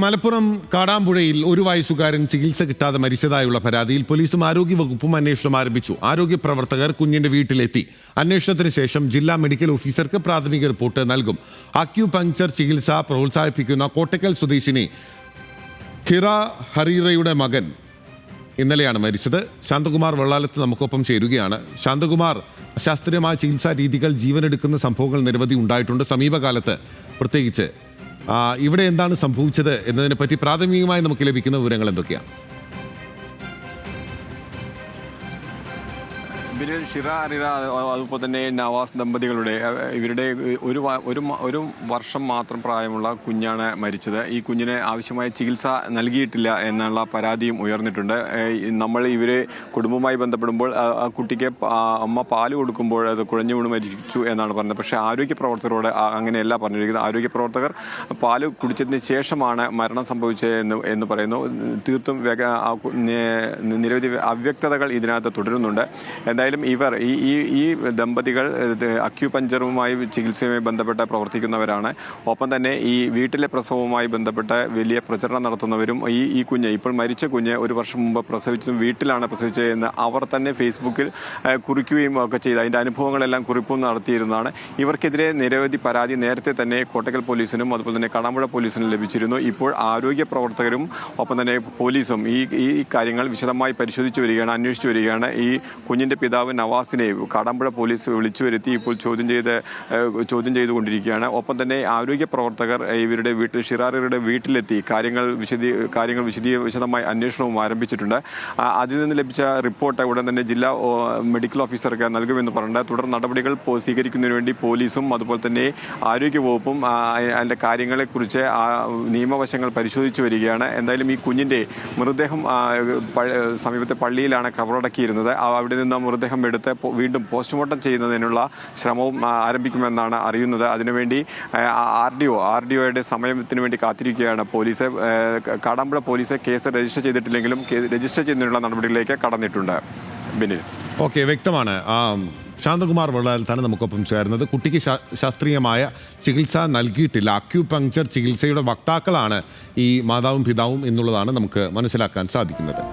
മലപ്പുറം കാടാമ്പുഴയിൽ ഒരു വയസ്സുകാരൻ ചികിത്സ കിട്ടാതെ മരിച്ചതായുള്ള പരാതിയിൽ പോലീസും ആരോഗ്യവകുപ്പും അന്വേഷണം ആരംഭിച്ചു. ആരോഗ്യ പ്രവർത്തകർ കുഞ്ഞിന്റെ വീട്ടിലെത്തി. അന്വേഷണത്തിന് ശേഷം ജില്ലാ മെഡിക്കൽ ഓഫീസർക്ക് പ്രാഥമിക റിപ്പോർട്ട് നൽകും. അക്യുപങ്ചർ ചികിത്സ പ്രോത്സാഹിപ്പിക്കുന്ന കോട്ടക്കൽ സ്വദേശിനി ഹിറ ഹറീറയുടെ മകൻ ഇന്നലെയാണ് മരിച്ചത്. ശാന്തകുമാർ വെള്ളാലത്ത് നമുക്കൊപ്പം ചേരുകയാണ്. ശാന്തകുമാർ ശാസ്ത്രീയമായ ചികിത്സാ രീതികൾ ജീവനെടുക്കുന്ന സംഭവങ്ങൾ നിരവധി ഉണ്ടായിട്ടുണ്ട്. സമീപകാലത്ത് പ്രത്യേകിച്ച് ഇവിടെ എന്താണ് സംഭവിച്ചത് എന്നതിനെപ്പറ്റി പ്രാഥമികമായി നമുക്ക് ലഭിക്കുന്ന വിവരങ്ങൾ എന്തൊക്കെയാണ്? ബിനിൽ ഷിറ അറിറ അതുപോലെ തന്നെ നവാസ് ദമ്പതികളുടെ ഇവരുടെ ഒരു ഒരു ഒരു വർഷം മാത്രം പ്രായമുള്ള കുഞ്ഞാണ് മരിച്ചത്. ഈ കുഞ്ഞിന് ആവശ്യമായ ചികിത്സ നൽകിയിട്ടില്ല എന്നുള്ള പരാതിയും ഉയർന്നിട്ടുണ്ട്. നമ്മൾ ഇവരെ കുടുംബവുമായി ബന്ധപ്പെടുമ്പോൾ ആ കുട്ടിക്ക് അമ്മ പാൽ കൊടുക്കുമ്പോൾ അത് കുഴഞ്ഞു വീണ് മരിച്ചു എന്നാണ് പറഞ്ഞത്. പക്ഷേ ആരോഗ്യ പ്രവർത്തകരോട് അങ്ങനെയല്ല പറഞ്ഞിരിക്കുന്നത്. ആരോഗ്യ പ്രവർത്തകർ പാൽ കുടിച്ചതിന് ശേഷമാണ് മരണം സംഭവിച്ചത് എന്ന് എന്ന് പറയുന്നു തീർത്തും നിരവധി അവ്യക്തതകൾ ഇതിനകത്ത് തുടരുന്നുണ്ട്. എന്തായാലും ഇവർ ഈ ഈ ഈ ദമ്പതികൾ അക്യുപഞ്ചറുമായി ചികിത്സയുമായി ബന്ധപ്പെട്ട് പ്രവർത്തിക്കുന്നവരാണ്. ഒപ്പം തന്നെ ഈ വീട്ടിലെ പ്രസവവുമായി ബന്ധപ്പെട്ട് വലിയ പ്രചരണം നടത്തുന്നവരും ഈ ഈ കുഞ്ഞ് ഇപ്പോൾ മരിച്ച കുഞ്ഞ് ഒരു വർഷം മുമ്പ് പ്രസവിച്ചു വീട്ടിലാണ് പ്രസവിച്ചത് എന്ന് അവർ തന്നെ ഫേസ്ബുക്കിൽ കുറിക്കുകയും ഒക്കെ ചെയ്ത്. അതിന്റെ അനുഭവങ്ങളെല്ലാം കുറിപ്പും നടത്തിയിരുന്നതാണ്. ഇവർക്കെതിരെ നിരവധി പരാതി നേരത്തെ തന്നെ കോട്ടക്കൽ പോലീസിനും അതുപോലെ തന്നെ കടമ്പുഴ പോലീസിനും ലഭിച്ചിരുന്നു. ഇപ്പോൾ ആരോഗ്യ പ്രവർത്തകരും ഒപ്പം തന്നെ പോലീസും ഈ ഈ കാര്യങ്ങൾ വിശദമായി പരിശോധിച്ചു വരികയാണ് അന്വേഷിച്ചു വരികയാണ് ഈ കുഞ്ഞിന്റെ പിതാവ് നവാസിനെ കടമ്പുഴ പോലീസ് വിളിച്ചു വരുത്തി ഇപ്പോൾ ചോദ്യം ചെയ്ത് ചോദ്യം ചെയ്തുകൊണ്ടിരിക്കുകയാണ്. ഒപ്പം തന്നെ ആരോഗ്യ പ്രവർത്തകർ ഇവരുടെ വീട്ടിൽ ഷിറാറിയുടെ വീട്ടിലെത്തി കാര്യങ്ങൾ വിശദീ കാര്യങ്ങൾ വിശദീ വിശദമായി അന്വേഷണവും ആരംഭിച്ചിട്ടുണ്ട്. അതിൽ നിന്ന് ലഭിച്ച റിപ്പോർട്ട് ഉടൻ തന്നെ ജില്ലാ മെഡിക്കൽ ഓഫീസർക്ക് നൽകുമെന്ന് പറഞ്ഞിട്ടുണ്ട്. തുടർ നടപടികൾ സ്വീകരിക്കുന്നതിന് വേണ്ടി പോലീസും അതുപോലെ തന്നെ ആരോഗ്യ വകുപ്പും അതിന്റെ കാര്യങ്ങളെക്കുറിച്ച് നിയമവശങ്ങൾ പരിശോധിച്ചു വരികയാണ്. എന്തായാലും ഈ കുഞ്ഞിന്റെ മൃതദേഹം സമീപത്തെ പള്ളിയിലാണ് കബറടക്കിയിരുന്നത്. ആ, അവിടെ നിന്ന് മൃതദേഹം എടുത്ത് പോ- വീണ്ടും പോസ്റ്റ്മോർട്ടം ചെയ്യുന്നതിനുള്ള ശ്രമവും ആരംഭിക്കുമെന്നാണ് അറിയുന്നത്. അതിനുവേണ്ടി R D O R D ഒയുടെ സമയത്തിന് വേണ്ടി കാത്തിരിക്കുകയാണ് police. Kadampuzha police case register ചെയ്തിട്ടില്ലെങ്കിലും രജിസ്റ്റർ ചെയ്യുന്നതിനുള്ള നടപടികളിലേക്ക് കടന്നിട്ടുണ്ട്. ബിനിൽ. ഓക്കെ വ്യക്തമാണ്. ശാന്തകുമാർ വെള്ളാലത്താണ് നമുക്കൊപ്പം ചേർന്നത്. കുട്ടിക്ക് ശാസ്ത്രീയമായ ചികിത്സ നൽകിയിട്ടില്ല. അക്യുപങ്ചർ ചികിത്സയുടെ വക്താക്കളാണ് ഈ മാതാവും പിതാവും എന്നുള്ളതാണ് നമുക്ക് മനസ്സിലാക്കാൻ സാധിക്കുന്നത്.